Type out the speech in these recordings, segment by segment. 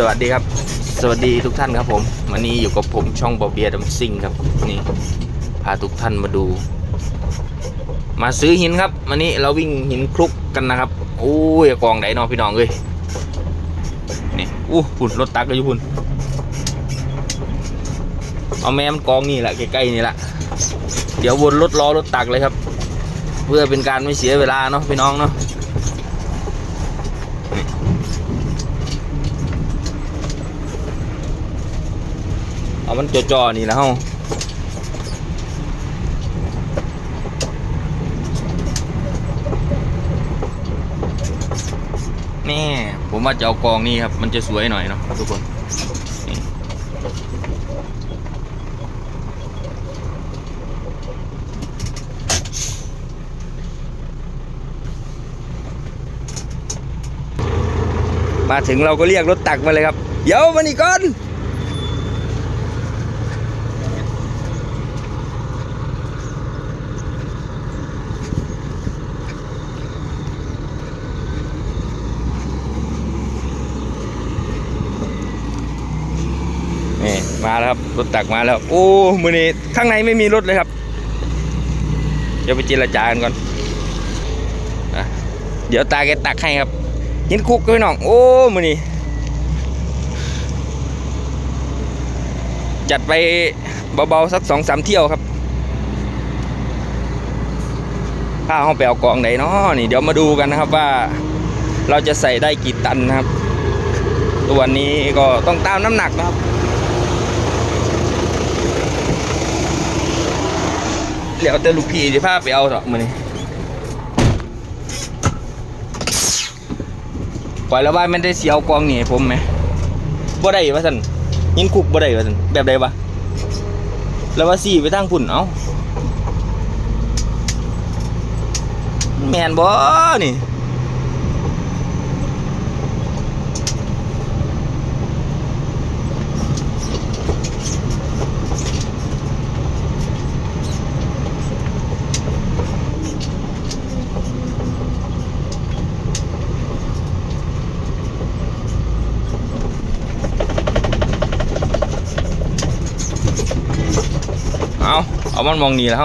สวัสดีครับ สวัสดีทุกท่านครับผม วันนี้อยู่กับผมช่องบอเบียดัมซิงครับนี่พาทุกท่านมาดู มาซื้อหินครับ วันนี้เราวิ่งหินคลุกกันนะครับโอ้ยกองไหนเนองพี่น้องเอ้ยนี่อู้หุ่นรถตักเลยอยู่หุ่นเอาแม่มันกองนี่แหละใกล้ๆนี่แหละเดี๋ยววนรถล้อรถตักเลยครับ เพื่อเป็นการไม่เสียเวลาเนาะพี่น้องเนาะ เอา มันจ่อๆนี่แล้วเฮาแม่ผมว่าจะเอากองนี้ครับ มันจะสวยหน่อยเนาะทุกคนมาถึงเราก็เรียกรถตักมาเลยครับ เดี๋ยวมานี่ก่อน นี่ มาแล้วครับ รถตักมาแล้ว โอ้มือนี้ข้างในไม่มีรถเลยครับ เดี๋ยวไปเจรจากันก่อนอเดี๋ยวตาแกตักให้ครับยินคุกด้วยน้อง โอ้มือนี้จัดไปเบาๆสักสองสามเที่ยวครับผ้าห้องไปเอากองไหนเนาะนี่เดี๋ยวมาดูกันนะครับว่าเราจะใส่ได้กี่ตันนะครับ ตัวนี้ก็ต้องตามน้ำหนักนะครับ ดี๋ยวแต่ลูกพี่ที่พาไปเอาเถอะมือนี้ปล่อยแล้วว่ามันได้เสียวกองหนีผมไหมบ่ได้วะสันยิงคุกบ่ได้วะสันแบบใดวะแล้วว่าสี่ไปทางพุ่นเอ้าแมนบ่นี่ เอามันมองนี่แล้วเ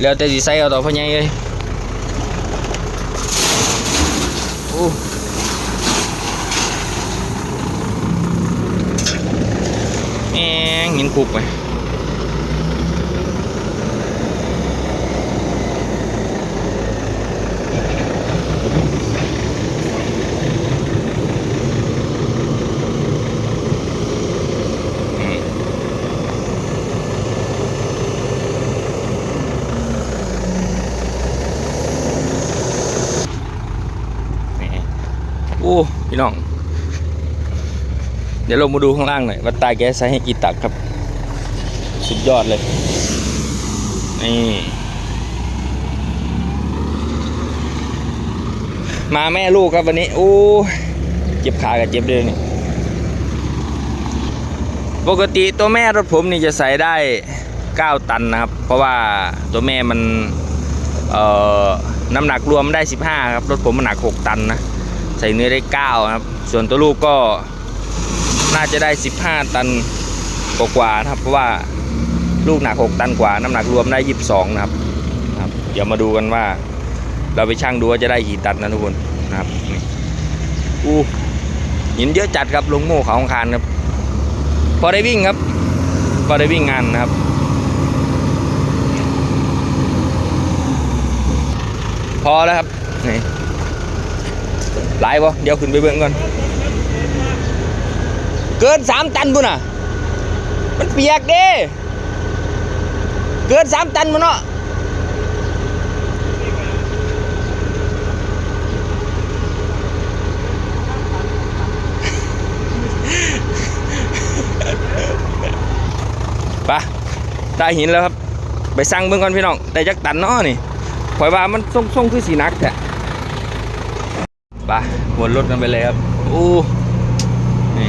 แล้วแต่ดีไซน์เอาต่อพ่อใหญ่เลยโอ้แหงหินคุกไหม พี่น้อง เดี๋ยวลงมาดูข้างล่างหน่อยว่าตายแกใส่ให้กี่ตักครับ สุดยอดเลย นี่ มาแม่ลูกครับวันนี้ โอ้เจ็บขากับเจ็บเดือนี่ปกติตัวแม่รถผมนี่จะใส่ได้ 9 ตันนะครับ เพราะว่าตัวแม่มันเอ่อน้ำหนักรวมได้ 15 ครับ รถผมมันหนัก 6 ตันนะ ใส่เนื้อได้ 9 ครับ ส่วนตัวลูกก็น่าจะได้ 15 ตันกว่าๆนะครับเพราะว่าลูกหนัก 6 ตันกว่า น้ำหนักรวมได้ 22 นะครับครับเดี๋ยวมาดูกันว่า เราไปชั่งดูว่าจะได้กี่ตันนะทุกคนนะครับอู้หินเยอะจัดครับลงโม่เขาของคานครับ พอได้วิ่งครับ พอได้วิ่งงานนะครับพอแล้วครับนี่ หลายปะเดี๋ยวขึ้นไปเบิ่งก่อน เกินสามตันบุ่นอะ มันเปียกเด้เกินสามตันมันเนาะไปะได้หินแล้วครับ ไปสั่งเบิ่งก่อนพี่น้อง ได้จักตันเนาะนี่ข่อยว่ามันส่งส่งคือสีนักแท้ ปะวนรถกันไปเลยครับอู้นี่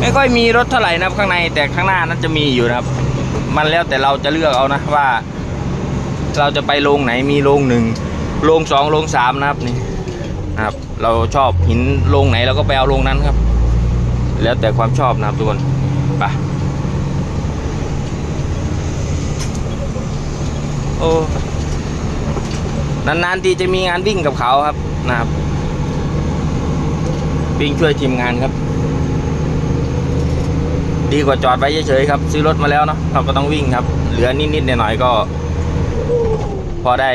ไม่ค่อยมีรถเท่าไหร่นะครับข้างในแต่ข้างหน้านั้นจะมีอยู่นะครับ มันแล้วแต่เราจะเลือกเอานะว่า เราจะไปโรงไหนมีโรงหนึ่งโรงสองโรงสามนะครับนี่นะครับ เราชอบหินโรงไหนเราก็ไปเอาโรงนั้นครับ แล้วแต่ความชอบนะครับทุกคนไปโอ้ นานๆทีจะมีงานวิ่งกับเขาครับนะครับวิ่งช่วยทีมงานครับ ดีกว่าจอดไว้เฉยๆครับ ซื้อรถมาแล้วเนาะเราก็ต้องวิ่งครับ เหลือนิดๆหน่อยๆก็ พอได้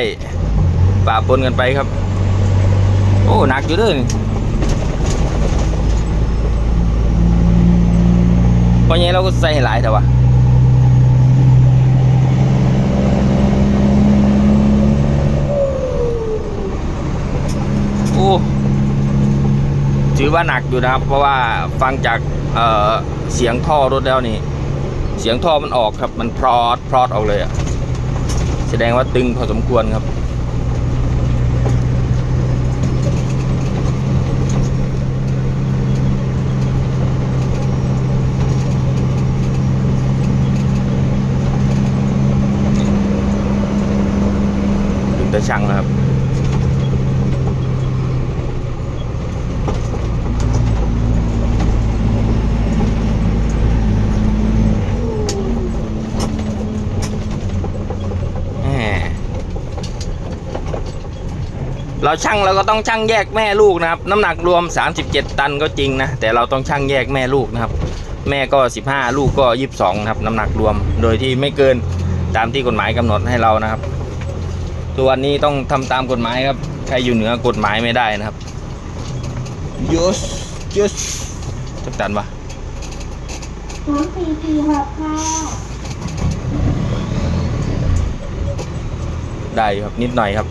ป่าปนกันไปครับ โอ้หนักอยู่ด้วยพอไงเราก็ใส่หลายแต่ว่า โอ้ถือว่าหนักอยู่นะครับ เพราะว่าฟังจากเเสียงท่อรถแล้วนี่ เสียงท่อมันออกครับ มันพรอดพรอดออกเลยอะแสดงว่าตึงพอสมควรครับ ถึงแต่ช่างนะครับ แหม เราช่างเราก็ต้องช่างแยกแม่ลูกนะครับ น้ำหนักรวม 37 ตันก็จริงนะแต่เราต้องช่างแยกแม่ลูกนะครับ แม่ก็ 15 ลูกก็ 22นะครับน้ำหนักรวม โดยที่ไม่เกินตามที่กฎหมายกำหนดให้เรานะครับตัวนนี้ต้องทำตามกฎหมายครับใครอยู่เหนือกฎหมายไม่ได้นะครับยุสยุสจักตันปะศูนย์สี่สี่หกค่ะได้อยู่ครับนิดหน่อยครับ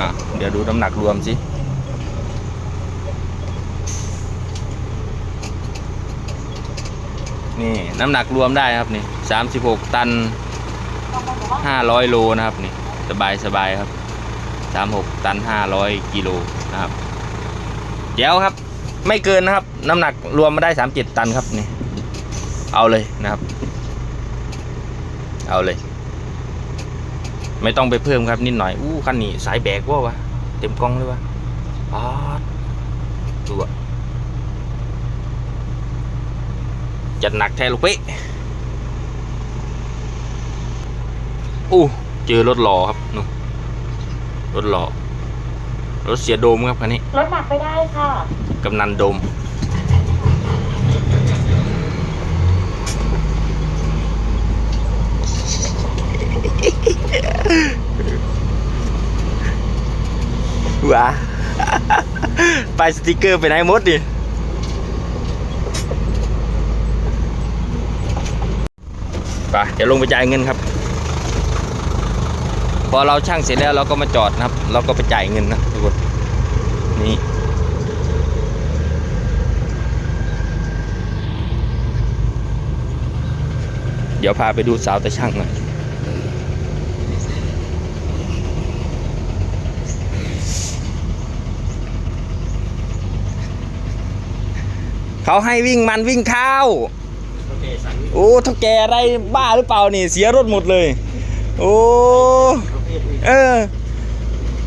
อะเดี๋ยวดูน้ำหนักรวมสินี่น้ำหนักรวมได้ครับนี่สามสิบหกตันห้าร้อยโลนะครับนี่สบายสบายครับสามหกตันห้าร้อยกิโลนะครับเดี๋ยวครับไม่เกินนะครับ น้ำหนักรวมมาได้สามเจ็ดตันครับนี่เอาเลยนะครับ เอาเลย ไม่ต้องไปเพิ่มครับนิดหน่อยอู้คันนี้สายแบกว่าวะเต็มกล้องเลยวะป๊าดดูอะจัดหนักแท้ลูกเป๊ะอู้เจอรถหล่อครับนู่นรถหล่อรถเสียโดมครับคันนี้ลดหนักไปได้ค่ะ กำนันโดม ว้าไปสติกเกอร์ไปไหนหมดดิไปเดี๋ยวลงไปจ่ายเงินครับ พอเราช่างเสร็จแล้วเราก็มาจอดนะครับ เราก็ไปจ่ายเงินนะทุกคนนี่เดี๋ยวพาไปดูสาวตะช่างหน่อย เขาให้วิ่งมันวิ่งเข้าวโอ้เท่าแกอะไรบ้าหรือเปล่านี่เสียรถหมดเลย โอ้เออ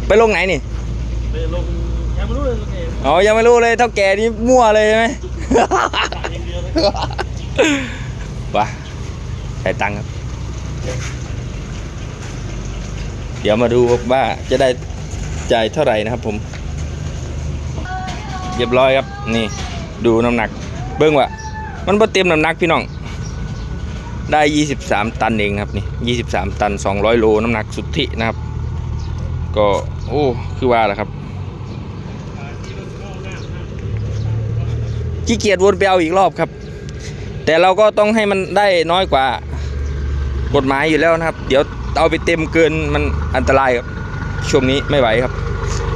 ไปลงไหนนี่ไปลงยังไม่รู้เลยโอเคอ๋อยังไม่รู้เลยเท่าแกนี่มั่วเลยใช่ไหมจ่ายเงินเดือนเลยว้าจ่ายตังค์ครับ เดี๋ยวมาดูว่าจะได้จ่ายเท่าไหร่นะครับผม เรียบร้อยครับนี่ ดูน้ำหนัก เบิ้งว่ามันบ่เต็มน้ำหนักพี่น้อง ได้ 23 ตันเองครับนี่23 ตัน 200 โลน้ำหนักสุทธินะครับ ก็โอ้คือว่าแหละครับขี้เกียจวนไปเอาอีกรอบครับ แต่เราก็ต้องให้มันได้น้อยกว่ากฎหมายอยู่แล้วนะครับ เดี๋ยวเอาไปเต็มเกินมันอันตรายครับช่วงนี้ไม่ไหวครับ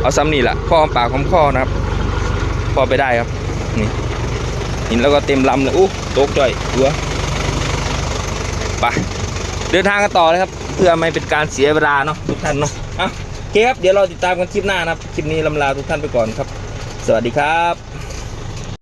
เอาซ้ำนี่แหละพ่อปากของข้อนะครับ พอไปได้ครับ นี่หินแล้วก็เต็มลำเลยอู้ตกจ่อยหัวไปเดินทางกันต่อเลยครับ เพื่อไม่เป็นการเสียเวลาเนาะทุกท่านเนาะอะโอเคครับเดี๋ยวเราติดตามกันคลิปหน้านะครับ คลิปนี้ลำลาทุกท่านไปก่อนครับ สวัสดีครับ